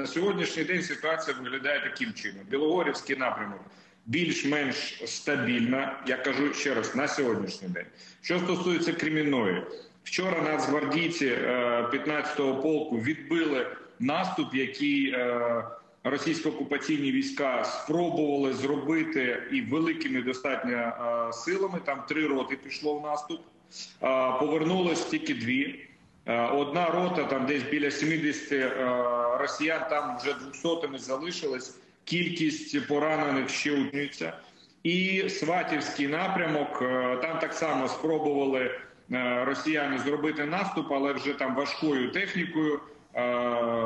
На сьогоднішній день ситуація виглядає таким чином: Білогорівський напрямок більш-менш стабільна. Я кажу ще раз на сьогоднішній день. Що стосується Кремінної, вчора нацгвардійці 15-го полку відбили наступ, який е, російсько-окупаційні війська спробували зробити і великими достатньо е, силами. Там три роти пішло в наступ. Е, Повернулось тільки дві. Е, Одна рота, там десь біля 70 е, росіян, там вже 200-ми залишились. Кількість поранених ще утнюється. І Сватівський напрямок, е, там так само спробували росіяни зробити наступ, але вже там важкою технікою. Е,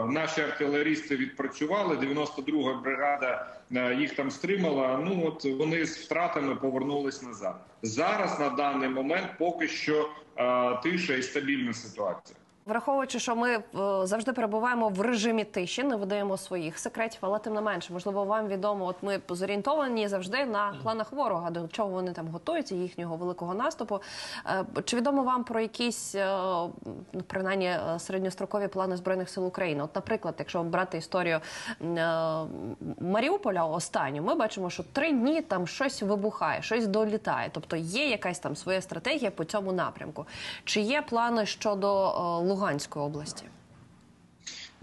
Наші артилерісти відпрацювали. 92-га бригада е, їх там стримала. Ну от вони з втратами повернулись назад. Зараз на даний момент поки що е, тиша і стабільна ситуація. Враховуючи, що ми е, завжди перебуваємо в режимі тиші, не видаємо своїх секретів, але тим не менше, можливо, вам відомо, от ми зорієнтовані завжди на планах ворога, до чого вони там готуються, їхнього великого наступу. Е, Чи відомо вам про якісь е, ну, принаймні середньострокові плани збройних сил України? От, наприклад, якщо брати історію Маріуполя останню, ми бачимо, що три дні там щось вибухає, щось долітає. Тобто є якась там своя стратегія по цьому напрямку. Чи є плани щодо Луганської області?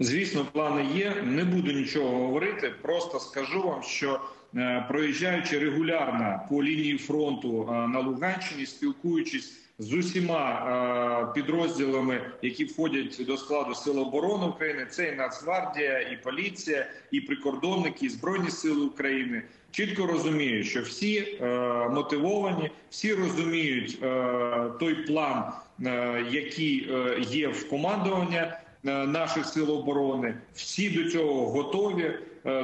Звісно, плани є. Не буду нічого говорити. Просто скажу вам, що е, проїжджаючи регулярно по лінії фронту е, на Луганщині, спілкуючись з усіма е, підрозділами, які входять до складу Сил оборони України, це і Нацгвардія, і поліція, і прикордонники, і збройні сили України. Чітко розумію, що всі мотивовані, всі розуміють той план, е, який е, є в командування е, наших сил оборони. Всі до цього готові.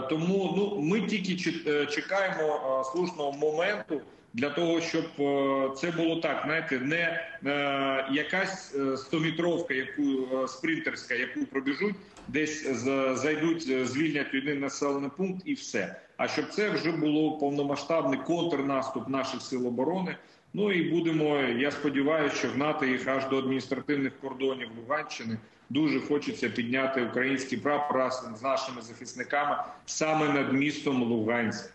Тому ну ми тільки чекаємо слушного моменту для того, щоб е, це було так. Знаєте, не е, якась е, стометровка, яку спринтерська, яку пробіжуть, десь зайдуть, звільнять один населений пункт і все. А щоб це вже було повномасштабний контрнаступ наших сил оборони. Ну і будемо. Я сподіваюся, що гнати їх аж до адміністративних кордонів Луганщини. Дуже хочеться підняти український прапор разом з нашими захисниками саме над містом Луганськ.